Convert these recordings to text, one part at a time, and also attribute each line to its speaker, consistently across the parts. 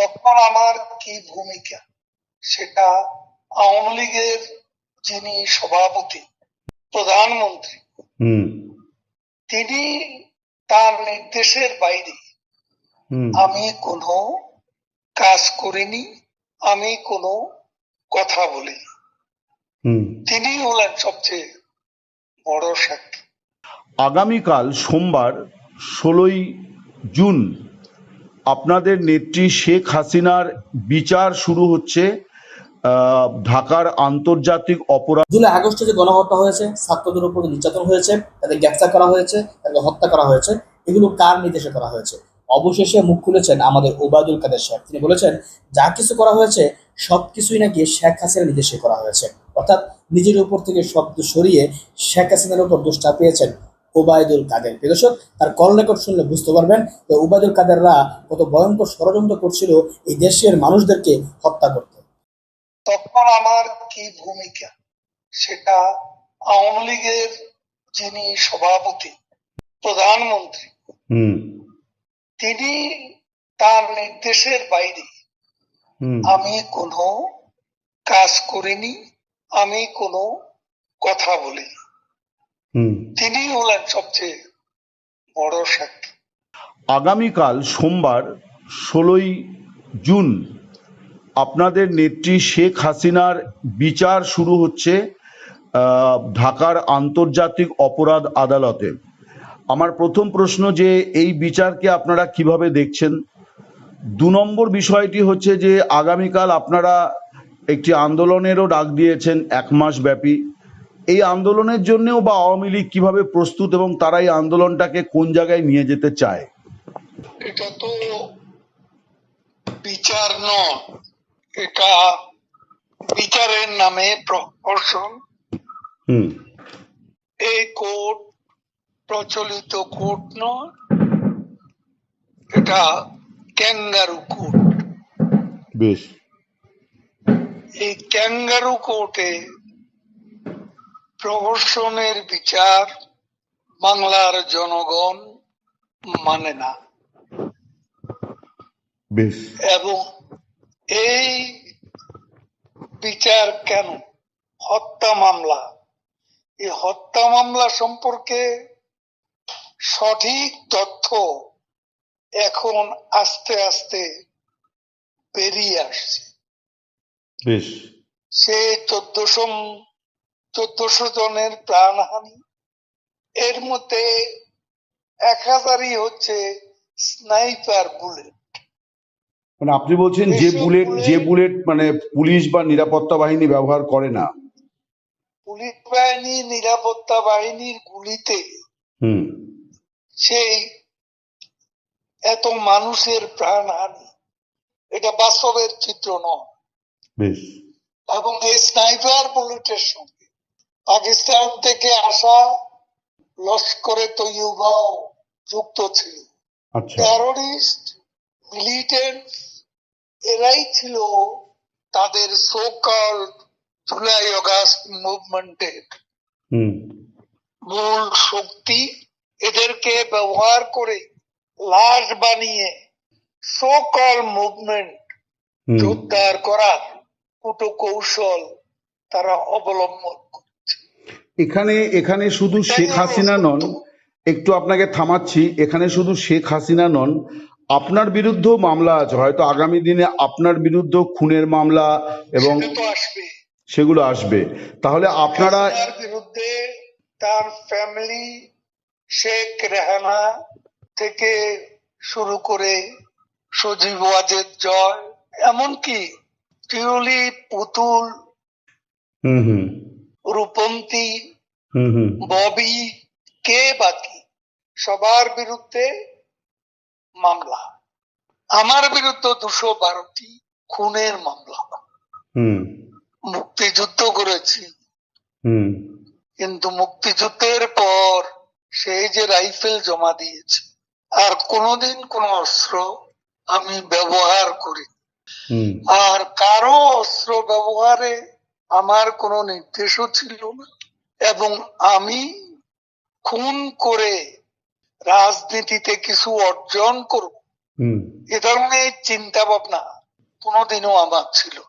Speaker 1: তখন আমার কি ভূমিকা? সেটা আওয়ামী লীগের যিনি সভাপতি প্রধানমন্ত্রী তিনি তার নির্দেশের বাইরে আমি কোনো কাজ করিনি আমি কোনো কথা বলিনি।
Speaker 2: হুম।
Speaker 1: তিনি হলেন সবচেয়ে বড় সাক্ষী।
Speaker 2: আগামীকাল সোমবার ষোলোই জুন আপনাদের নেত্রী শেখ হাসিনার বিচার শুরু হচ্ছে ঢাকার আন্তর্জাতিক অপরাধ
Speaker 3: জুলাই আগস্টে যে গণহত্যা হয়েছে, ছাত্রদের উপর নির্যাতন হয়েছে, তাদের গ্রেফতার করা হয়েছে তাদের হত্যা করা হয়েছে। এগুলো কার নির্দেশে করা হয়েছে? অবশেষে মুখ খুলেছেন আমাদের ওবায়দুল কাদের সাহেব। তিনি বলেছেন, যা কিছু করা হয়েছে, সব কিছুই নাকি শেখ হাসিনার নির্দেশে করা হয়েছে। অর্থাৎ নিজের উপর থেকে শব্দ সরিয়ে শেখ হাসিনার উপর দোষ চাপিয়েছেন ওবায়দুল কাদের। দর্শক তার কল রেকর্ড শুনলে বুঝতে পারবেন যে ওবায়দুল কাদেররা কত ভয়ঙ্কর ষড়যন্ত্র করছিল এই দেশের মানুষদেরকে হত্যা করতে।
Speaker 1: তখন আমার কি ভূমিকা? সেটা আওয়ামী লীগের যিনি সভাপতি প্রধানমন্ত্রী তিনি তার নির্দেশের বাইরে আমি কোনো কাজ করিনি আমি কোনো কথা বলিনি। তিনি হলেন সবচেয়ে বড় সাক্ষী।
Speaker 2: আগামীকাল সোমবার ষোলোই জুন আপনাদের নেত্রী শেখ হাসিনার বিচার শুরু হচ্ছে ঢাকার আন্তর্জাতিক অপরাধ আদালতে। আমার প্রথম প্রশ্ন যে এই বিচারকে আপনারা কীভাবে দেখছেন? দু নম্বর বিষয়টি হচ্ছে যে আগামীকাল আপনারা একটি আন্দোলনেরও ডাক দিয়েছেন এক মাস ব্যাপী এই আন্দোলনের জন্যও বা আওয়ামী লীগ কীভাবে প্রস্তুত এবং তারা এই আন্দোলনটাকে কোন জায়গায় নিয়ে যেতে চায়?
Speaker 1: এটা তো বিচার নয়। এটা বিচারের নামে প্রহসন। এই কোর্ট প্রচলিত কোর্ট নয়। এটা ক্যাঙ্গারু কোর্ট।
Speaker 2: বেশ।
Speaker 1: এই ক্যাঙ্গারু কোর্টে প্রহসনের বিচার বাংলার জনগণ মানে না। এবং এই বিচার কেন? হত্যা মামলা। এই হত্যা মামলা সম্পর্কে সঠিক তথ্য এখন আস্তে আস্তে বেরিয়ে আসছে।
Speaker 2: বেশ।
Speaker 1: সে চোদ্দশো চোদ্দশো জনের প্রাণহানি। এর মধ্যে এক হাজারই হচ্ছে স্নাইপার বুলেট।
Speaker 2: মানে আপনি বলছেন যে বুলেট যে বুলেট মানে পুলিশ বা নিরাপত্তা বাহিনী ব্যবহার করে না।
Speaker 1: পুলিশ বাহিনী নিরাপত্তা বাহিনীর গুলিতে সেই এত মানুষের প্রাণহানি। এটা বাস্তবের চিত্র নয়।
Speaker 2: বেশ।
Speaker 1: এবং এই স্নাইপার বুলেটের সঙ্গে পাকিস্তান থেকে আসা লস্করে তৈয়বাও যুক্ত ছিল।
Speaker 2: আচ্ছা।
Speaker 1: টেরোরিস্ট মিলিটেন্ট এরাই ছিল তাদের সোকল জুলাই অগাস্ট মুভমেন্টের মূল শক্তি। এদেরকে ব্যবহার করে লাশ বানিয়ে সোকল মুভমেন্ট জোরদার করার কুটো কৌশল তারা অবলম্বন করে।
Speaker 2: এখানে এখানে শুধু শেখ হাসিনা নন একটু আপনাকে থামাচ্ছি এখানে শুধু শেখ হাসিনা নন আপনার বিরুদ্ধেও মামলা আছে হয়তো আগামী দিনে আপনার বিরুদ্ধেও খুনের মামলা এবং সেগুলো আসবে। তাহলে আপনারা
Speaker 1: বিরুদ্ধে তার ফ্যামিলি শেখ রেহানা থেকে শুরু করে সজীব ওয়াজেদ জয় এমনকি টিউলি পুতুল
Speaker 2: হুম হুম।
Speaker 1: রূপন্তী ববি কে বাকি সবার বিরুদ্ধে মামলা। আমার বিরুদ্ধে দুশো বারোটি খুনের মামলা। মুক্তিযুদ্ধ করেছি। কিন্তু মুক্তিযুদ্ধের পর সেই যে রাইফেল জমা দিয়েছে আর কোনোদিন কোন অস্ত্র আমি ব্যবহার করি আর কারও অস্ত্র ব্যবহারে আমার কোনো নির্দেশও ছিল না। এবং আমি খুন করে রাজনীতিতে কিছু অর্জন করব।
Speaker 2: হুম।
Speaker 1: এ ধরনের চিন্তা ভাবনা কোনোদিনও আমার ছিল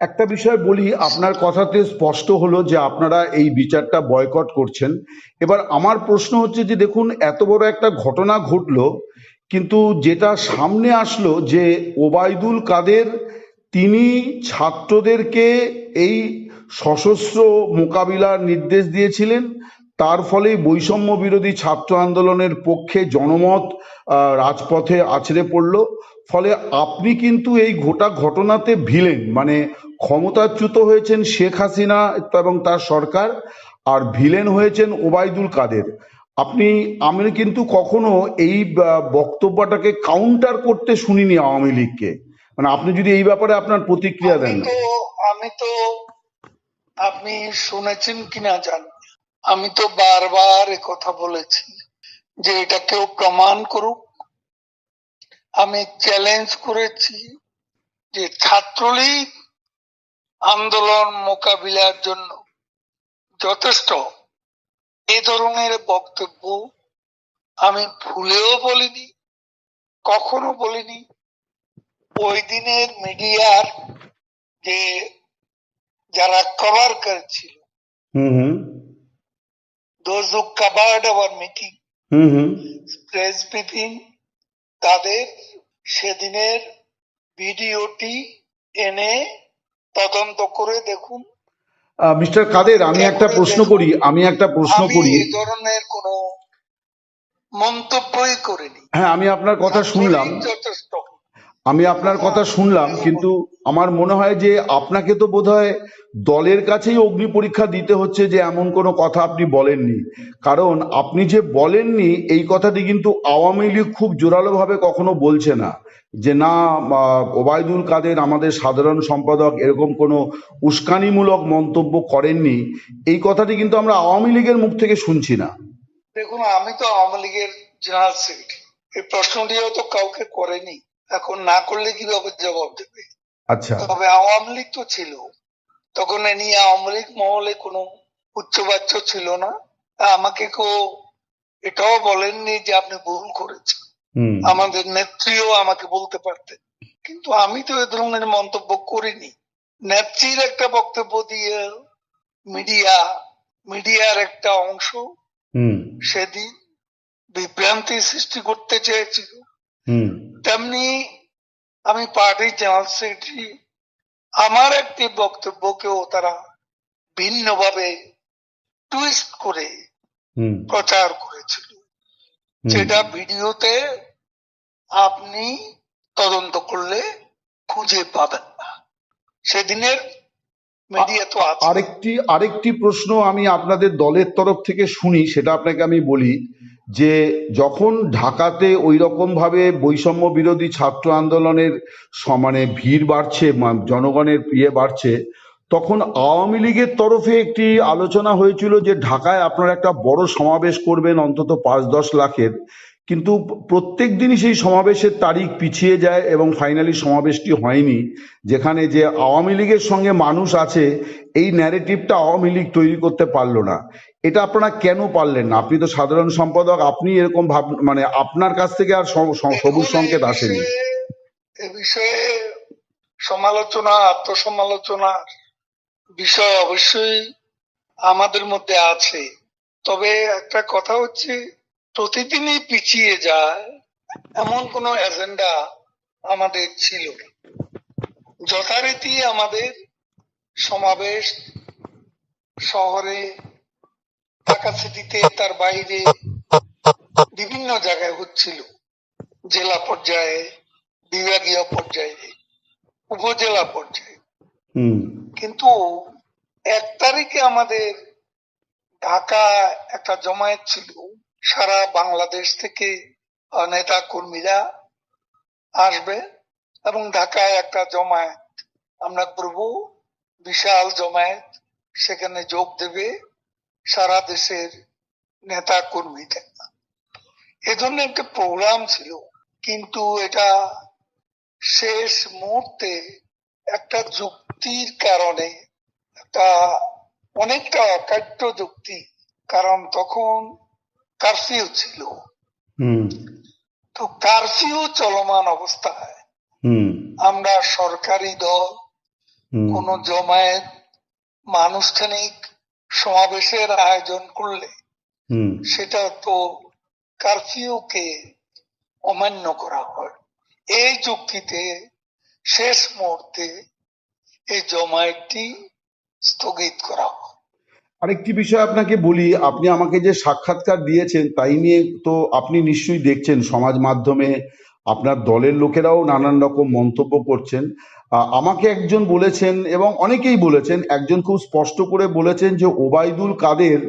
Speaker 2: একটা বিষয় বলি আপনার কথাতে স্পষ্ট হলো যে আপনারা এই বিচারটা বয়কট করছেন। এবার আমার প্রশ্ন হচ্ছে যে দেখুন এত বড় একটা ঘটনা ঘটলো কিন্তু যেটা সামনে আসলো যে ওবায়দুল কাদের তিনি ছাত্রদেরকে এই সশস্ত্র মোকাবিলার নির্দেশ দিয়েছিলেন। তার ফলে বৈষম্য বিরোধী ছাত্র আন্দোলনের পক্ষে জনমত রাজপথে আছড়ে পড়ল। ফলে আপনি কিন্তু এই গোটা ঘটনাতে ভিলেন। মানে ক্ষমতাচ্যুত হয়েছেন শেখ হাসিনা এবং তার সরকার, আর ভিলেন হয়েছেন ওবায়দুল কাদের। আপনি, আমি কিন্তু কখনো এই বক্তব্যটাকে কাউন্টার করতে শুনিনি আওয়ামী লীগকে। মানে আপনি যদি এই ব্যাপারে আপনার প্রতিক্রিয়া দেন।
Speaker 1: আমি তো আপনি শুনেছেন কিনা জান আমি তো বারবার কথা বলেছি যে এটা কেউ প্রমাণ করুক। আমি চ্যালেঞ্জ করেছি যে ছাত্রলীগ আন্দোলন মোকাবিলার জন্য যথেষ্ট। এ ধরনের বক্তব্য আমি ভুলেও বলিনি, কখনো বলিনি। ওই দিনের মিডিয়ার যে যারা কভার করেছিল।
Speaker 2: হুম হুম।
Speaker 1: Those who covered our meeting
Speaker 2: hmm hmm.
Speaker 1: Press briefing তাদের সেদিনের ভিডিওটি এনে তদন্ত করে দেখুন।
Speaker 2: মিস্টার কাদের আমি একটা প্রশ্ন করি আমি একটা প্রশ্ন করি।
Speaker 1: এ ধরনের কোনো মন্তব্যই করিনি।
Speaker 2: হ্যাঁ আমি আপনার কথা শুনলাম।
Speaker 1: যথেষ্ট।
Speaker 2: আমি আপনার কথা শুনলাম, কিন্তু আমার মনে হয় যে আপনাকে তো বোধহয় দলের কাছেই অগ্নি পরীক্ষা দিতে হচ্ছে যে এমন কোনো কথা আপনি বলেননি। কারণ আপনি যে বলেননি, এই কথাটি কিন্তু আওয়ামী লীগ খুব জোরালোভাবে কখনো বলছে না। যে না ওবায়দুল কাদের আমাদের সাধারণ সম্পাদক এরকম কোনো উস্কানিমূলক মন্তব্য করেননি, এই কথাটি কিন্তু আমরা আওয়ামী লীগের মুখ থেকে শুনছি না।
Speaker 1: দেখুন, আমি তো আওয়ামী লীগের জেনারেল সেক্রেটারি। এই প্রশ্নটিও তো কাউকে করেনি। এখন না করলে কীভাবে জবাব দেবে?
Speaker 2: আচ্ছা।
Speaker 1: তবে আওয়ামী লীগ তো ছিল। তখন এ নিয়ে আওয়ামী লীগ মহলে কোনো উচ্চবাচ্য ছিল না। আমাকে কেউ এটাও বলেননি যে আপনি ভুল করেছেন। আমাদের নেত্রীও আমাকে বলতে পারতেন। কিন্তু আমি তো এ ধরনের মন্তব্য করিনি। নেত্রীর একটা বক্তব্য দিয়ে মিডিয়া মিডিয়ার একটা অংশ
Speaker 2: হুম।
Speaker 1: সেদিন বিভ্রান্তি সৃষ্টি করতে চেয়েছিল।
Speaker 2: হুম।
Speaker 1: তেমনি আমি পার্টির জেনারেল সেক্রেটারি আমার একটি বক্তব্যকেও তারা ভিন্নভাবে টুইস্ট করে প্রচার করেছিল। যেটা ভিডিওতে আপনি তদন্ত করলে খুঁজে পাবেন না। সেদিনের মিডিয়া তো
Speaker 2: আরেকটি আরেকটি প্রশ্ন আমি আপনাদের দলের তরফ থেকে শুনি সেটা আপনাকে আমি বলি। যে যখন ঢাকাতে ওই রকম ভাবে বৈষম্য বিরোধী ছাত্র আন্দোলনের সমানে ভিড় বাড়ছে জনগণের ইয়ে বাড়ছে, তখন আওয়ামী লীগের তরফে একটি আলোচনা হয়েছিল যে ঢাকায় আপনারা একটা বড় সমাবেশ করবেন, অন্তত পাঁচ দশ লাখের। কিন্তু প্রত্যেক দিনই সেই সমাবেশের তারিখ পিছিয়ে যায় এবং ফাইনালি সমাবেশটি হয়নি যেখানে যে আওয়ামী লীগের সঙ্গে মানুষ আছে এই ন্যারেটিভটা আওয়ামী লীগ তৈরি করতে পারল না। এটা আপনারা কেন পারলেন না? আপনি তো সাধারণ সম্পাদক আপনি এরকম ভাব মানে আপনার কাছ থেকে আর সবুজ সংকেত আসেনি।
Speaker 1: এ বিষয়ে সমালোচনা আত্মসমালোচনার বিষয় অবশ্যই আমাদের মধ্যে আছে। তবে একটা কথা হচ্ছে প্রতিদিনই পিছিয়ে যায় এমন কোনো এজেন্ডা আমাদের ছিল না। যথারীতি আমাদের সমাবেশ শহরে ঢাকা সিটিতে তার বাইরে বিভিন্ন জায়গায় হচ্ছিল। জেলা পর্যায়ে বিভাগীয় পর্যায়ে উপজেলা পর্যায়ে।
Speaker 2: হুম।
Speaker 1: কিন্তু এক তারিখে আমাদের ঢাকা একটা জমায়েত ছিল। সারা বাংলাদেশ থেকে নেতা কর্মীরা আসবে এবং ঢাকায় একটা জমায়েত আমরা করব। বিশাল জমায়েত, সেখানে যোগ দেবে সারা দেশের নেতা কর্মীদের এ ধরনের একটা প্রোগ্রাম ছিল, কিন্তু এটা শেষ মুহূর্তে একটা যুক্তির কারণে, একটা অনেকটা অকাট্য যুক্তি, কারণ তখন কারফিউ ছিল। তো কারফিউ চলমান অবস্থায় আমরা সরকারি দল কোন জমায়েত আনুষ্ঠানিক সমাবেশের আয়োজন করলে
Speaker 2: হুম।
Speaker 1: সেটা তো কারফিউকে অমান্য করা হয়। এই যুক্তিতে শেষ মুহূর্তে এই জমায়েতটি স্থগিত করা হয়।
Speaker 2: আরেকটি বিষয় আপনাকে বলি, আপনি আমাকে যে সাক্ষাৎকার দিয়েছেন তাই নিয়ে তো আপনি নিশ্চয়ই দেখছেন সমাজ মাধ্যমে আপনার দলের লোকেরাও নানান রকম মন্তব্য করছেন। আমাকে একজন বলেছেন এবং অনেকেই বলেছেন, একজন খুব স্পষ্ট করে বলেছেন যে ওবায়দুল কাদের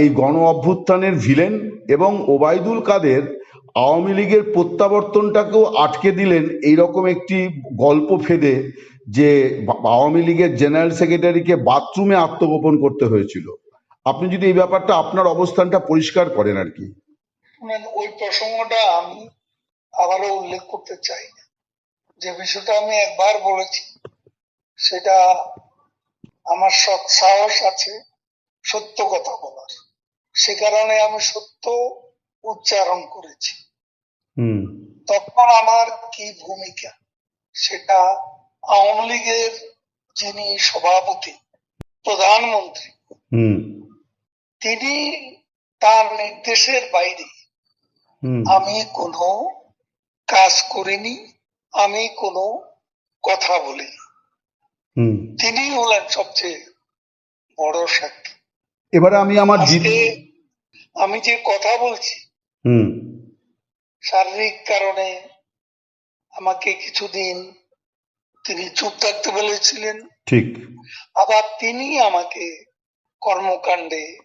Speaker 2: এই গণ অভ্যুত্থানের ভিলেন এবং ওবায়দুল কাদের আওয়ামী লীগের প্রত্যাবর্তনটাকেও আটকে দিলেন। এইরকম একটি গল্প ফেদে যে আওয়ামী লীগের জেনারেল সেক্রেটারিকে বাথরুমে আত্মগোপন করতে হয়েছিল। আপনি যদি এই ব্যাপারটা আপনার অবস্থানটা পরিষ্কার করেন আর কি।
Speaker 1: ওই প্রসঙ্গটা আমি আবারও উল্লেখ করতে চাই। যে বিষয়টা আমি একবার বলেছি সেটা আমার সৎ সাহস আছে সত্য কথা বলার। সে কারণে আমি সত্য উচ্চারণ করেছি।
Speaker 2: হুম।
Speaker 1: তখন আমার কি ভূমিকা সেটা আওয়ামী লীগের যিনি সভাপতি প্রধানমন্ত্রী তিনি তার নির্দেশের বাইরে আমি কোনো কাজ করিনি আমি কোনো কথা বলিনি। তিনি হলেন সবচেয়ে বড় সাক্ষী।
Speaker 2: এবারে আমি আমার
Speaker 1: আমি যে কথা বলছি
Speaker 2: হুম।
Speaker 1: শারীরিক কারণে আমাকে কিছুদিন তিনি চুপ থাকতে বলেছিলেন।
Speaker 2: ঠিক।
Speaker 1: আবার তিনি আমাকে কর্মকাণ্ডে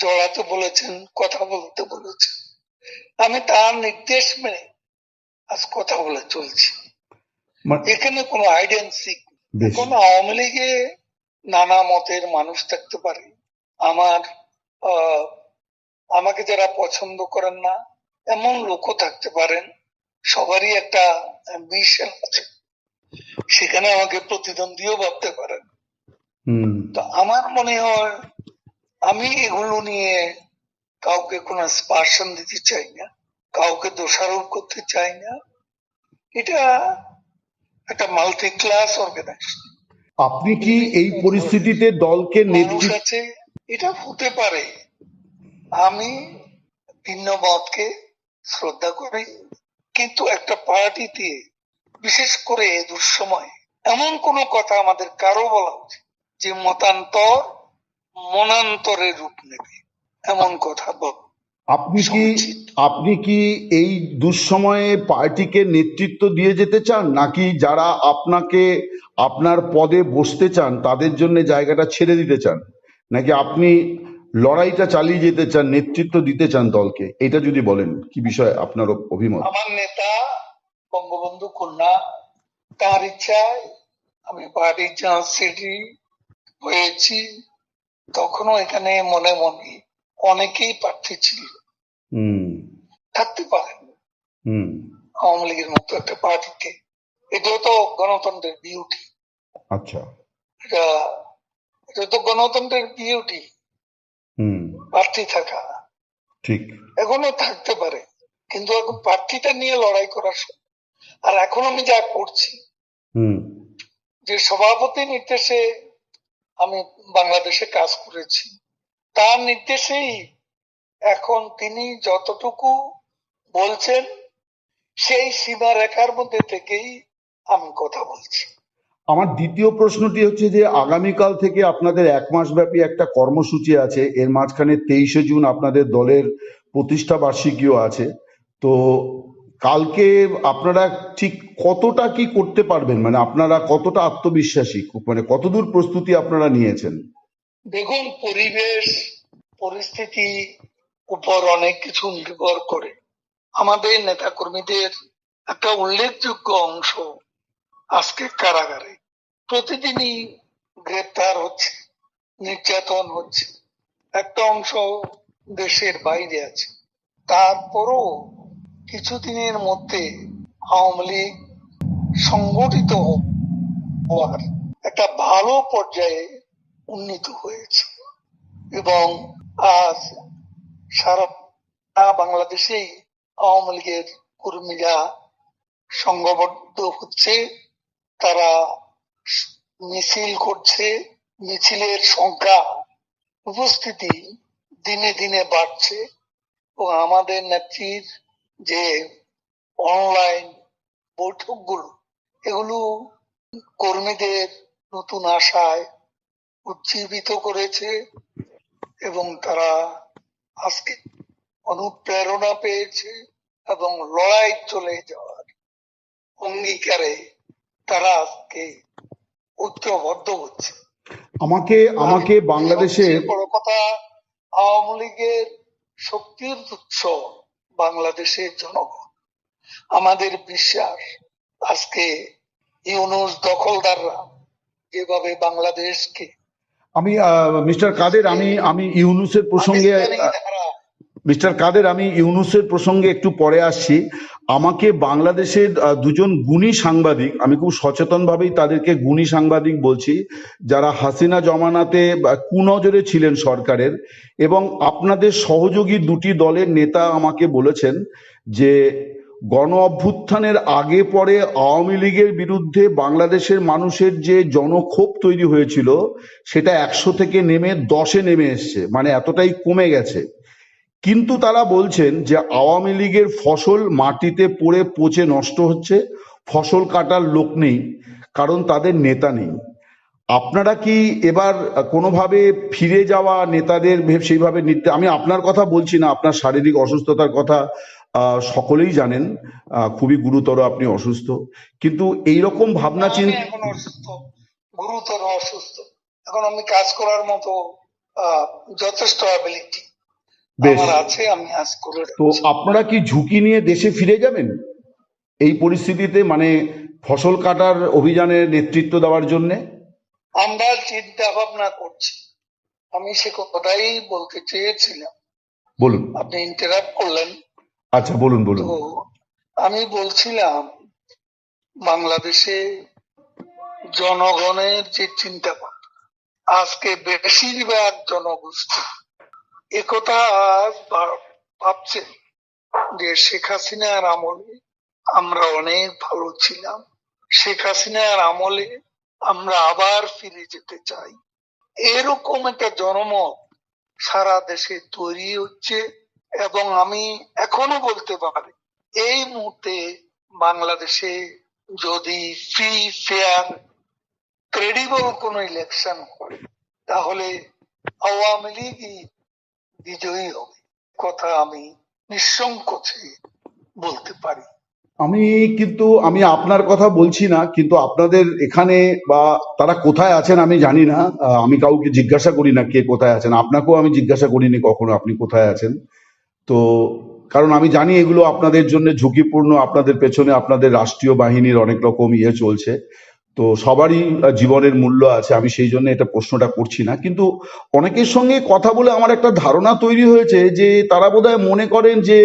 Speaker 1: জড়াতে বলেছেন কথা বলতে বলেছেন। আমি তার নির্দেশ মেনে আজ কথা বলে চলছি। এখানে কোনো আইডেন্সিক
Speaker 2: বেশ।
Speaker 1: কোন আওয়ামী লীগে নানা মতের মানুষ থাকতে পারে। আমার আহ, আমাকে যারা পছন্দ করেন না এমন লোকও থাকতে পারেন। সবারই একটা অ্যাম্বিশন আছে। সেখানে আমাকে প্রতিদ্বন্দ্বীও ভাবতে পারেন। তো আমার মনে হয় আমি এগুলো নিয়ে কাউকে কোনো স্পার্শন দিতে চাই না কাউকে দোষারোপ করতে চাই না। এটা একটা মাল্টি ক্লাস অর্গানাইজেশন।
Speaker 2: আপনি কি এই পরিস্থিতিতে দলকে নেতৃত্ব
Speaker 1: আছে এটা হতে পারে। আমি ভিন্ন মতকে শ্রদ্ধা করি কিন্তু একটা পার্টিতে বিশেষ করে এ দুঃসময় এমন কোনো কথা আমাদের কারও বলা উচিত যে মতান্তর মনান্তরের রূপ নেবে। এমন কথা বল।
Speaker 2: আপনি কি আপনি কি এই দুঃসময়ে পার্টিকে নেতৃত্ব দিয়ে যেতে চান নাকি যারা আপনাকে আপনার পদে বসতে চান তাদের জন্য জায়গাটা ছেড়ে দিতে চান? নাকি আপনি লড়াইটা চালিয়ে যেতে চান নেতৃত্ব দিতে চান দলকে? এটা যদি বলেন কি বিষয় আপনার অভিমত?
Speaker 1: আমার নেতা কন্যা তার ইচ্ছায় আমি জেনারেল সেক্রেটারি হয়েছি তখনও এখানে মনে মনে অনেকেই প্রার্থী ছিল। থাকতে পারেন। আওয়ামী লীগের মতো একটা পার্টিতে। এটাও তো গণতন্ত্রের বিউটি
Speaker 2: আচ্ছা।
Speaker 1: এটা এটা তো গণতন্ত্রের বিউটি
Speaker 2: হুম।
Speaker 1: প্রার্থী থাকা।
Speaker 2: ঠিক।
Speaker 1: এখনও থাকতে পারে। কিন্তু এখন প্রার্থীটা নিয়ে লড়াই করার সময়। আর এখন আমি যা করছি
Speaker 2: হুম।
Speaker 1: যে সভাপতি নির্দেশে আমি বাংলাদেশে কাজ করেছি তার নির্দেশেই এখন তিনি যতটুকু বলছেন সেই সীমা রেখার মধ্যে থেকেই আমি কথা বলছি।
Speaker 2: আমার দ্বিতীয় প্রশ্নটি হচ্ছে যে আগামীকাল থেকে আপনাদের এক মাস ব্যাপী একটা কর্মসূচি আছে এর মাঝখানে তেইশে জুন আপনাদের দলের প্রতিষ্ঠা বার্ষিকীও আছে। তো কালকে আপনারা ঠিক কতটা কি করতে পারবেন? মানে আপনারা কতটা আত্মবিশ্বাসী? মানে কতদূর প্রস্তুতি আপনারা নিয়েছেন?
Speaker 1: দেখুন, পরিবেশ, পরিস্থিতি উপর অনেক কিছু নির্ভর করে। আমাদের নেতা কর্মীদের একটা উল্লেখযোগ্য অংশ আজকে কারাগারে। প্রতিদিনই গ্রেপ্তার হচ্ছে, নির্যাতন হচ্ছে। একটা অংশ দেশের বাইরে আছে। তারপরও কিছুদিনের মধ্যে আওয়ামী লীগ সংগঠিত হওয়ার একটা ভালো পর্যায়ে উন্নীত হয়েছে। এবং আজ সারা বাংলাদেশেই আওয়ামী লীগের কর্মীরা সংঘবদ্ধ হচ্ছে, তারা মিছিল করছে, মিছিলের সংখ্যা উপস্থিতি দিনে দিনে বাড়ছে। ও আমাদের নেত্রীর যে অনলাইন বৈঠকগুলো এগুলো কর্মীদের নতুন আশায় উজ্জীবিত করেছে এবং তারা আজকে অনুপ্রেরণা পেয়েছে এবং লড়াই চলে যাওয়ার অঙ্গীকারে তারা আজকে ঐক্যবদ্ধ হচ্ছে।
Speaker 2: আমাকে আমাকে বাংলাদেশের
Speaker 1: বড় কথা আওয়ামী লীগের শক্তির উৎস বাংলাদেশের জনগণ। আমাদের বিশ্বাস আজকে ইউনুস দখলদাররা যেভাবে বাংলাদেশকে
Speaker 2: আমি মিস্টার কাদের আমি আমি ইউনুসের প্রসঙ্গে মিস্টার কাদের, আমি ইউনুসের প্রসঙ্গে একটু পরে আসছি। আমাকে বাংলাদেশের দুজন গুণী সাংবাদিক, আমি খুব সচেতনভাবেই তাদেরকে গুণী সাংবাদিক বলছি, যারা হাসিনা জমানাতে কুনজরে ছিলেন সরকারের, এবং আপনাদের সহযোগী দুটি দলের নেতা আমাকে বলেছেন যে, গণ অভ্যুত্থানের আগে পরে আওয়ামী লীগের বিরুদ্ধে বাংলাদেশের মানুষের যে জনক্ষোভ তৈরি হয়েছিল, সেটা একশো থেকে নেমে দশে নেমে এসছে মানে এতটাই কমে গেছে। কিন্তু তারা বলছেন যে আওয়ামী লীগের ফসল মাটিতে পড়ে পচে নষ্ট হচ্ছে ফসল কাটার লোক নেই কারণ তাদের নেতা নেই। আপনারা কি এবার কোনোভাবে ফিরে যাওয়া নেতাদের সেইভাবে নিতে আমি আপনার কথা বলছি না আপনার শারীরিক অসুস্থতার কথা আহ, সকলেই জানেন আহ, খুবই গুরুতর আপনি অসুস্থ। কিন্তু এইরকম ভাবনা চিন্তা
Speaker 1: গুরুতর অসুস্থ। এখন আমি কাজ করার মতো আহ, যথেষ্ট অ্যাবিলিটি
Speaker 2: বেশ।
Speaker 1: আছে আমি আজ করে
Speaker 2: তো আপনারা কি ঝুঁকি নিয়ে দেশে ফিরে যাবেন? এই পরিস্থিতিতে মানে ফসল কাটার অভিযানের নেতৃত্ব দেওয়ার জন্য?
Speaker 1: আমরা চিন্তা ভাবনা করছি। আমি সে কথাই বলতে চেয়েছিলাম।
Speaker 2: বলুন।
Speaker 1: আপনি ইন্টারাপ্ট করলেন।
Speaker 2: আচ্ছা বলুন বলুন।
Speaker 1: আমি বলছিলাম বাংলাদেশে জনগণের যে চিন্তা আজকে বেশিরভাগ জনগোষ্ঠী একথা আজ ভা- ভাবছে যে শেখ হাসিনার আমলে আমরা অনেক ভালো ছিলাম। শেখ হাসিনার আমলে আমরা আবার ফিরে যেতে চাই। এরকম একটা জনমত সারা দেশে তৈরি হচ্ছে এবং আমি এখনও বলতে পারি, এই মুহূর্তে বাংলাদেশে যদি ফ্রি, ফেয়ার, ক্রেডিবল কোন ইলেকশন হয়, তাহলে আওয়ামী লীগই বিজয়ী হবে। কথা আমি নিঃসংকোচে বলতে পারি।
Speaker 2: আমি কিন্তু, আমি আপনার কথা বলছি না, কিন্তু আপনাদের এখানে বা তারা কোথায় আছেন আমি জানি না। আমি কাউকে জিজ্ঞাসা করি না কে কোথায় আছেন। আপনাকেও আমি জিজ্ঞাসা করিনি কখনো আপনি কোথায় আছেন। তো, কারণ আমি জানি এগুলো আপনাদের জন্য ঝুঁকিপূর্ণ, আপনাদের পেছনে আপনাদের রাষ্ট্রীয় বাহিনীর অনেক রকম ইয়ে চলছে। তো সবারই জীবনের মূল্য আছে। আমি সেই জন্য এটা প্রশ্নটা করছি না। কিন্তু অনেকের সঙ্গে কথা বলে আমার একটা ধারণা তৈরি হয়েছে যে তারা বোধহয় মনে করেন যে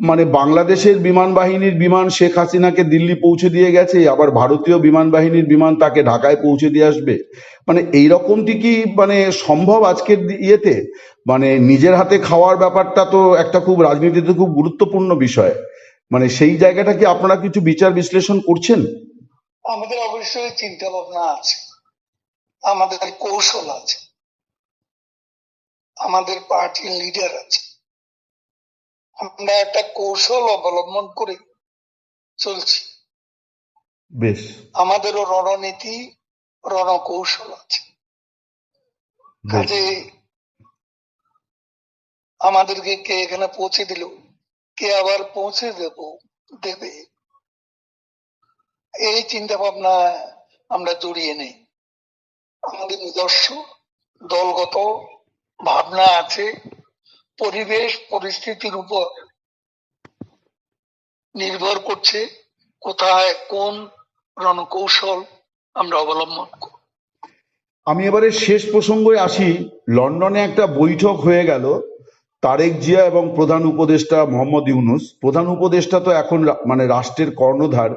Speaker 2: মানে বাংলাদেশের বিমান বাহিনীর বিমান শেখ হাসিনাকে দিল্লি পৌঁছে দিয়ে গেছে, আবার ভারতীয় বিমান বাহিনীর বিমান তাকে ঢাকায় পৌঁছে দিয়ে আসবে। মানে এই রকমটি কি মানে সম্ভব আজকের ইয়েতে? মানে নিজের হাতে খাওয়ার ব্যাপারটা তো একটা খুব রাজনীতিতে খুব গুরুত্বপূর্ণ বিষয়। মানে সেই জায়গাটা কি আপনারা কিছু বিচার বিশ্লেষণ করছেন?
Speaker 1: আমাদের অবশ্যই চিন্তা ভাবনা আছে। আমাদের কৌশল আছে। আমাদের পার্টির লিডার আছে। আমরা একটা কৌশল অবলম্বন করে চলছি।
Speaker 2: বেশ।
Speaker 1: আমাদেরও রণনীতি রণকৌশল আছে। কাজে আমাদেরকে কে এখানে পৌঁছে দিল কে আবার পৌঁছে দেব দেবে এই চিন্তা ভাবনা আমরা জড়িয়ে নেই। আমাদের নিজস্ব দলগত ভাবনা আছে, পরিবেশ, পরিস্থিতির উপর নির্ভর করছে, কোথায়, কোন রণকৌশল আমরা অবলম্বন করব।
Speaker 2: আমি এবারে শেষ প্রসঙ্গে আসি। লন্ডনে একটা বৈঠক হয়ে গেল, তারেক জিয়া এবং প্রধান উপদেষ্টা মোহাম্মদ ইউনুস। প্রধান উপদেষ্টা তো এখন মানে রাষ্ট্রের কর্ণধার।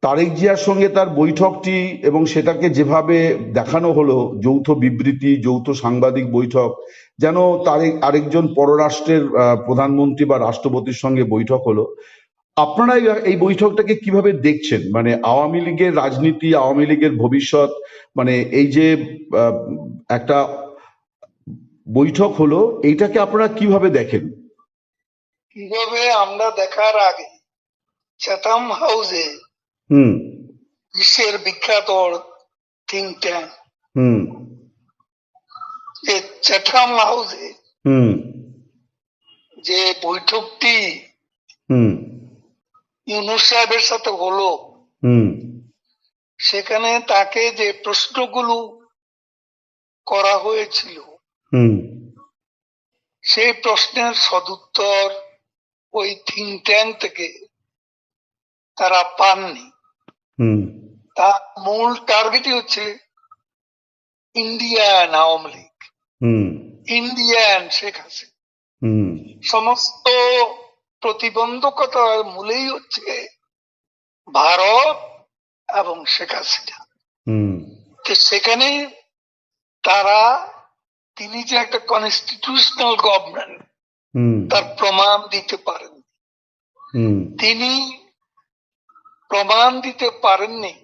Speaker 2: তারেক জিয়ার সঙ্গে তার বৈঠকটি এবং সেটাকে যেভাবে দেখানো হলো, যৌথ বিবৃতি, যৌথ সাংবাদিক বৈঠক, যেন তারেক আরেকজন পররাষ্ট্রের প্রধানমন্ত্রী বা রাষ্ট্রপতির সঙ্গে বৈঠক হলো। আপনারা এই- বৈঠকটাকে কীভাবে দেখছেন? মানে আওয়ামী লীগের রাজনীতি, আওয়ামী লীগের ভবিষ্যৎ মানে এই যে একটা বৈঠক হলো, এইটাকে আপনারা কীভাবে দেখেন?
Speaker 1: কীভাবে আমরা দেখার আগে চ্যাথাম হাউসে
Speaker 2: হুম
Speaker 1: বিশ্বের বিখ্যাত থিঙ্ক ট্যাঙ্ক
Speaker 2: হুম
Speaker 1: যে চ্যাথাম হাউসে
Speaker 2: হুম
Speaker 1: যে বৈঠকটি
Speaker 2: হুম
Speaker 1: ইউনুস সাহেবের সাথে হলো
Speaker 2: হুম
Speaker 1: সেখানে তাকে যে প্রশ্নগুলো করা হয়েছিল
Speaker 2: হুম
Speaker 1: সেই প্রশ্নের সদুত্তর ওই থিঙ্ক ট্যাঙ্ক থেকে তারা পাননি। তার মূল টার্গেটই হচ্ছে ইন্ডিয়ান আওয়ামী লীগ ইন্ডিয়ান শেখ হাসিনা সমস্ত প্রতিবন্ধকতার মূলেই হচ্ছে ভারত এবং শেখ হাসিনা তো সেখানে তারা তিনি যে একটা কনস্টিটিউশনাল গভর্নমেন্ট
Speaker 2: হুম।
Speaker 1: তার প্রমাণ দিতে পারেন
Speaker 2: হুম।
Speaker 1: তিনি প্রমাণ দিতে পারেননি।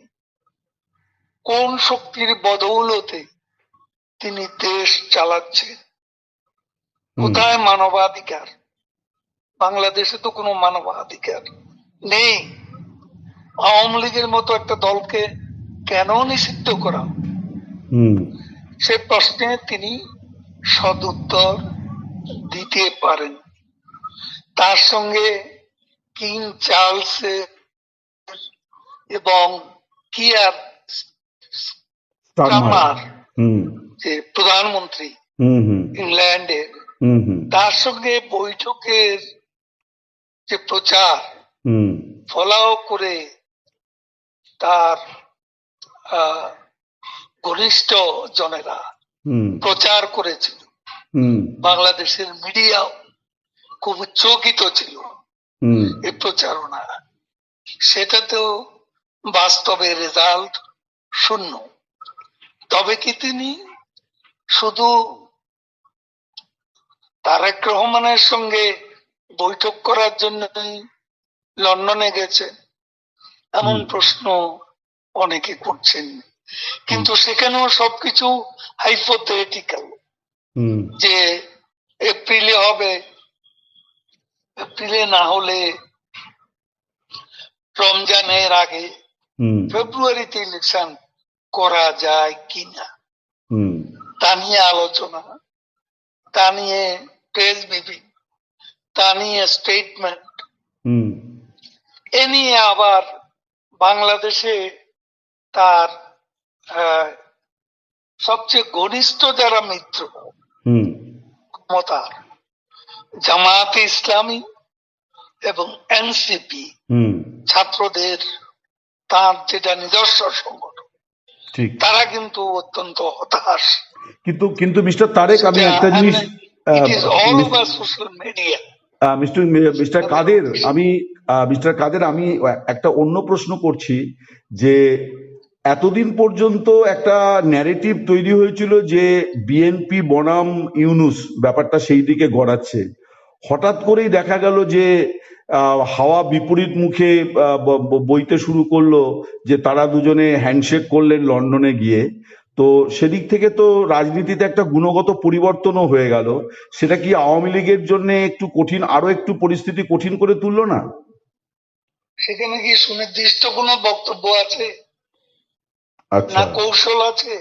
Speaker 1: কোন শক্তির বদৌলতে তিনি দেশ চালাচ্ছেন? কোথায় মানবাধিকার? বাংলাদেশে তো কোনো মানবাধিকার নেই। আওয়ামী লীগের মতো একটা দলকে কেন নিষিদ্ধ করা
Speaker 2: হুম।
Speaker 1: সে প্রশ্নে তিনি সদুত্তর দিতে পারেন। তার সঙ্গে কিং চার্লস এবং কিয়ার
Speaker 2: স্টারমার।
Speaker 1: যে প্রধানমন্ত্রী ইংল্যান্ডের তার সঙ্গে বৈঠকের যে প্রচার ফলাও করে তার ঘনিষ্ঠ জনেরা প্রচার করেছিল।
Speaker 2: হুম।
Speaker 1: বাংলাদেশের মিডিয়াও খুব চকিত ছিল
Speaker 2: হুম।
Speaker 1: এই প্রচারণা সেটাতেও বাস্তবে রেজাল্ট শূন্য। তবে কি তিনি শুধু তারেক রহমানের সঙ্গে বৈঠক করার জন্য লন্ডনে গেছে? এমন প্রশ্ন অনেকে করছেন। কিন্তু সেখানেও সবকিছু হাইপোথেটিক্যাল যে এপ্রিলে হবে এপ্রিলে না হলে রমজানের আগে ফেব্রুয়ারিতে ইলেকশন করা যায় কিনা? তা নিয়ে আলোচনা তা নিয়ে প্রেস বিবি তা নিয়ে স্টেটমেন্ট এ নিয়ে আবার বাংলাদেশে তার সবচেয়ে ঘনিষ্ঠ যারা মিত্র
Speaker 2: হুম।
Speaker 1: ক্ষমতার জামায়াতে ইসলামী এবং এনসিপি
Speaker 2: হুম।
Speaker 1: ছাত্রদের তার যেটা নিজস্ব সংগঠন
Speaker 2: ঠিক।
Speaker 1: তারা কিন্তু অত্যন্ত হতাশ।
Speaker 2: কিন্তু কিন্তু মিস্টার তারেক আমি একটা জিনিস মিস্টার মিস্টার কাদের আমি মিস্টার কাদের আমি একটা অন্য প্রশ্ন করছি যে এতদিন পর্যন্ত একটা ন্যারেটিভ তৈরি হয়েছিল যে বিএনপি বনাম ইউনুস ব্যাপারটা সেই দিকে গড়াচ্ছে। হঠাৎ করেই দেখা গেল যে হাওয়া বিপরীত মুখে বইতে শুরু করল যে তারা দুজনে হ্যান্ডশেক করলেন লন্ডনে গিয়ে। তো সেদিক থেকে তো রাজনীতিতে একটা গুণগত পরিবর্তনও হয়ে গেল। সেটা কি আওয়ামী লীগের জন্য একটু কঠিন আরও একটু পরিস্থিতি কঠিন করে তুললো না?
Speaker 1: সেখানে কি সুনির্দিষ্ট কোনো বক্তব্য আছে?
Speaker 2: আচ্ছা।
Speaker 1: না কৌশল আছে?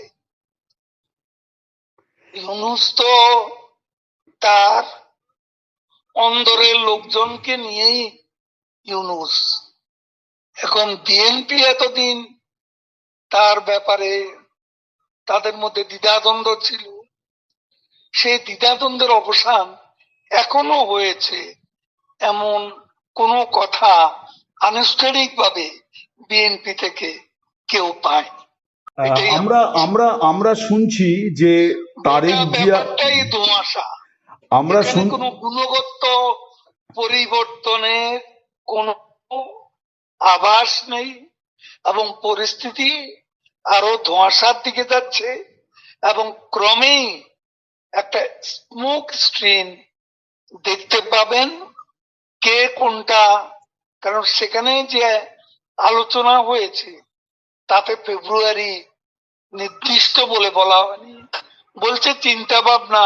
Speaker 1: ইউনুস তো তার অন্দরের লোকজনকে নিয়েই ইউনুস। এখন বিএনপি এতদিন তার ব্যাপারে তাদের মধ্যে দ্বিধাদ্বন্দ্ব ছিল। সেই দ্বিধাদ্বন্দ্বের অবসান এখনও হয়েছে এমন কোনো কথা আনুষ্ঠানিক ভাবে বিএনপি থেকে কেউ পায়নি
Speaker 2: আমরা আমরা আমরা শুনছি যে তারেক জিয়া
Speaker 1: ধোঁয়াশা।
Speaker 2: আমরা শুন
Speaker 1: কোনো গুণগত পরিবর্তনের কোন আভাস নেই এবং পরিস্থিতি আরও ধোঁয়াশার দিকে যাচ্ছে এবং ক্রমেই একটা স্মোক স্ক্রিন দেখতে পাবেন কে কোনটা কারণ সেখানে যে আলোচনা হয়েছে তাতে ফেব্রুয়ারি নির্দিষ্ট বলে বলা হয়নি। বলছে চিন্তা ভাবনা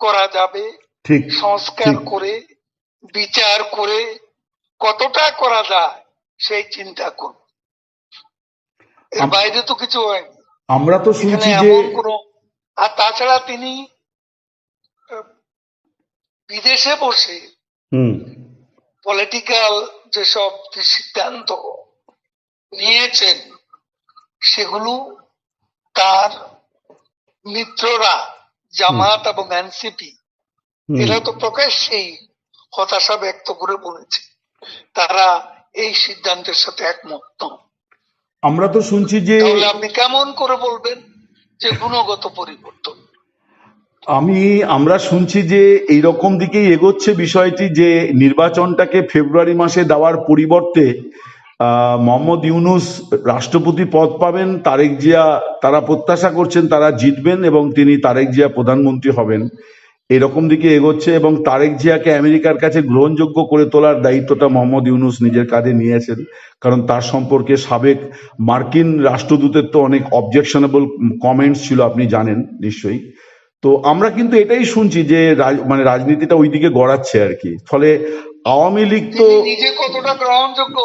Speaker 1: করা যাবে
Speaker 2: ঠিক
Speaker 1: সংস্কার করে বিচার করে কতটা করা যায় সেই চিন্তা করুন এর বাইরে তো কিছু হয়নি।
Speaker 2: আমরা তো শুনছি যে
Speaker 1: আর তাছাড়া তিনি বিদেশে বসে পলিটিক্যাল যেসব সিদ্ধান্ত নিয়েছেন সেগুলো তার মিত্ররা জামাত এবং এনসিপি এরা তো প্রকাশ্যেই হতাশা ব্যক্ত করে বলেছে। তারা এই সিদ্ধান্তের সাথে একমত নন।
Speaker 2: আমরা তো শুনছি যে
Speaker 1: আপনি কেমন করে বলবেন যে গুণগত পরিবর্তন?
Speaker 2: আমি আমরা শুনছি যে এই রকম দিকেই এগোচ্ছে বিষয়টি যে নির্বাচনটাকে ফেব্রুয়ারি মাসে দেওয়ার পরিবর্তে মোহাম্মদ ইউনুস রাষ্ট্রপতি পদ পাবেন, তারেক জিয়া তারা প্রত্যাশা করছেন তারা জিতবেন এবং তিনি তারেক জিয়া প্রধানমন্ত্রী হবেন। এরকম দিকে এগোচ্ছে এবং তারেক জিয়াকে আমেরিকার কাছে গ্রহণযোগ্য করে তোলার দায়িত্বটা মোহাম্মদ ইউনুস নিজের কাঁধে নিয়েছেন। কারণ তার সম্পর্কে সাবেক মার্কিন রাষ্ট্রদূতের তো অনেক অবজেকশনেবল কমেন্টস ছিল, আপনি জানেন নিশ্চয়ই। তো আমরা কিন্তু এটাই শুনছি যে মানে রাজনীতিটা ওই দিকে গড়াচ্ছে আর কি। ফলে আওয়ামী লীগ তো
Speaker 1: নিজে কতটা গ্রহণযোগ্য?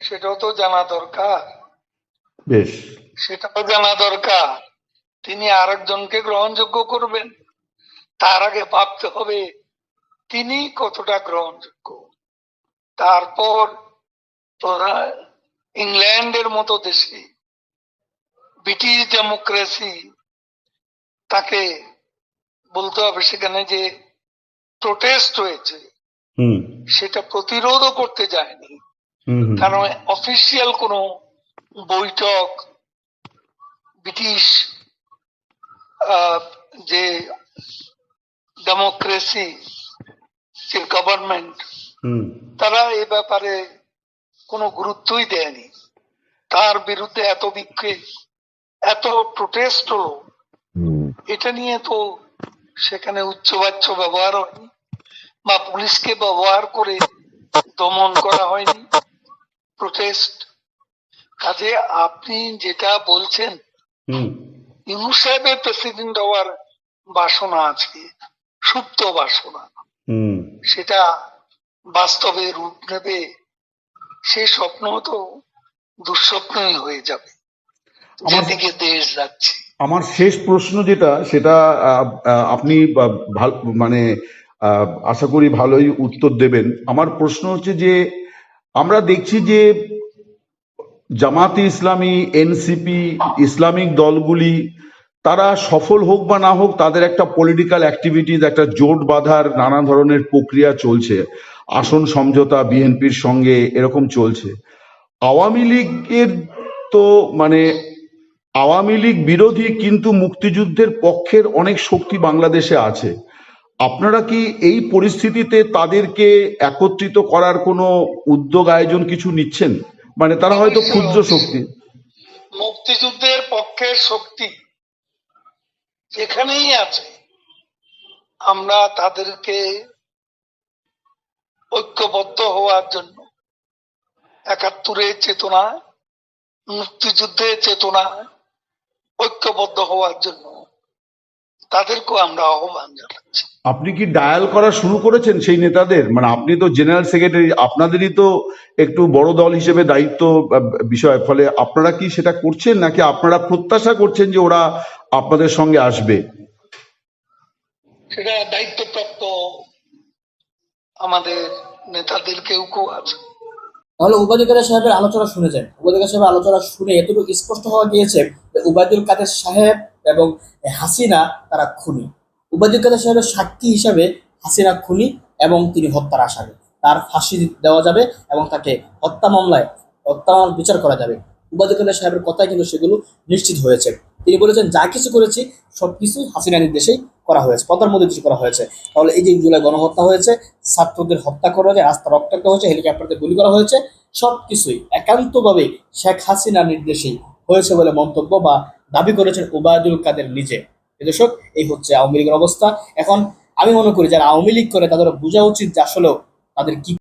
Speaker 1: সেটাও তো জানা দরকার।
Speaker 2: বেশ।
Speaker 1: সেটাও জানা দরকার। তিনি আরেকজনকে গ্রহণযোগ্য করবেন। তার আগে ভাবতে হবে তিনি কতটা গ্রহণযোগ্য? তারপর তোরা ইংল্যান্ডের মতো দেশে ব্রিটিশ ডেমোক্রেসি তাকে বলতে হবে সেখানে যে প্রোটেস্ট হয়েছে সেটা প্রতিরোধও করতে যায়নি। কারণ অফিসিয়াল কোন বৈঠক ব্রিটিশ যে ডেমোক্রেসি যে গভর্নমেন্ট তারা এ ব্যাপারে কোনো গুরুত্বই দেয়নি। তার বিরুদ্ধে এত বিক্ষোভ এত প্রোটেস্ট হলো এটা নিয়ে তো সেখানে উচ্চবাচ্য ব্যবহার হয়নি বা পুলিশকে ব্যবহার করে দমন করা হয়নি। প্রোটেস্ট কাজে আপনি যেটা বলছেন সাহেবের প্রেসিডেন্ট হওয়ার বাসনা আছে সুপ্ত বাসনা। সেটা বাস্তবে রূপ নেবে সে স্বপ্ন তো দুঃস্বপ্নই হয়ে যাবে।
Speaker 2: আমার-
Speaker 1: যেদিকে দেশ যাচ্ছে।
Speaker 2: আমার শেষ প্রশ্ন যেটা সেটা আপনি মানে আশা করি ভালোই উত্তর দেবেন। আমার প্রশ্ন হচ্ছে যে আমরা দেখছি যে জামাতে ইসলামী, এনসিপি, ইসলামিক দলগুলি, তারা সফল হোক বা না হোক, তাদের একটা পলিটিক্যাল অ্যাক্টিভিটিজ একটা জোট বাঁধার নানা ধরনের প্রক্রিয়া চলছে। আসন সমঝোতা, বিএনপির সঙ্গে এরকম চলছে। আওয়ামী লীগের তো মানে আওয়ামী লীগ বিরোধী কিন্তু মুক্তিযুদ্ধের পক্ষের অনেক শক্তি বাংলাদেশে আছে। আপনারা কি এই পরিস্থিতিতে তাদেরকে একত্রিত করার কোনো উদ্যোগ আয়োজন কিছু নিচ্ছেন? মানে তারা হয়তো ক্ষুদ্র শক্তি।
Speaker 1: মুক্তিযুদ্ধের পক্ষের শক্তি যেখানেই আছে আমরা তাদেরকে ঐক্যবদ্ধ হওয়ার জন্য একাত্তরের চেতনা মুক্তিযুদ্ধের চেতনা ঐক্যবদ্ধ হওয়ার জন্য তাদেরকেও আমরা আহ্বান জানাচ্ছি।
Speaker 2: আপনি কি ডায়াল করা শুরু করেছেন সেই নেতাদের? মানে আপনি তো জেনারেল সেক্রেটারি আপনাদেরই তো একটু বড় দল হিসেবে দায়িত্ব বিষয়। ফলে আপনারা কি সেটা করছেন নাকি আপনারা প্রত্যাশা করছেন যে ওরা আপনাদের সঙ্গে আসবে?
Speaker 1: সেটা দায়িত্বপ্রাপ্ত আমাদের নেতাদের কেউ কেউ আছে।
Speaker 3: তাহলে উবায়দুল কাদের সাহেবের আলোচনা শুনেছেন। উবায়দুল কাদের সাহেবের আলোচনা শুনে এতটুকু স্পষ্ট হওয়া গিয়েছে যে উবায়দুল কাদের সাহেব এবং হাসিনা তারা খুনি। উবায়দুল সাহেবের সাক্ষী হিসাবে হাসিনা খুনি এবং তিনি হত্যার আসামি। তার ফাঁসি দেওয়া যাবে এবং তাকে হত্যা মামলায় হত্যা মামলার বিচার করা যাবে। উবায়দুল সাহেবের কথায় কিন্তু সেগুলো নিশ্চিত হয়েছে। তিনি বলেছেন, যা কিছু করেছি, সবকিছু হাসিনা নির্দেশেই করা হয়েছে পদার মধ্যে কিছু করা হয়েছে। তাহলে এই যে জুলাই গণহত্যা হয়েছে, ছাত্রদের হত্যা করা হয়েছে রাস্তা রক্তাক্ত হয়েছে, হেলিকপ্টারতে গুলি করা হয়েছে সব কিছুই একান্তভাবে শেখ হাসিনার নির্দেশেই হয়েছে বলে মন্তব্য বা দাবি করেছেন ওবায়দুল কাদের নিজে। দর্শক, এই হচ্ছে আওয়ামী লীগের অবস্থা। এখন আমি মনে করি যারা আওয়ামী লীগ করে তাদের বোঝা উচিত যে আসলেও তাদের কি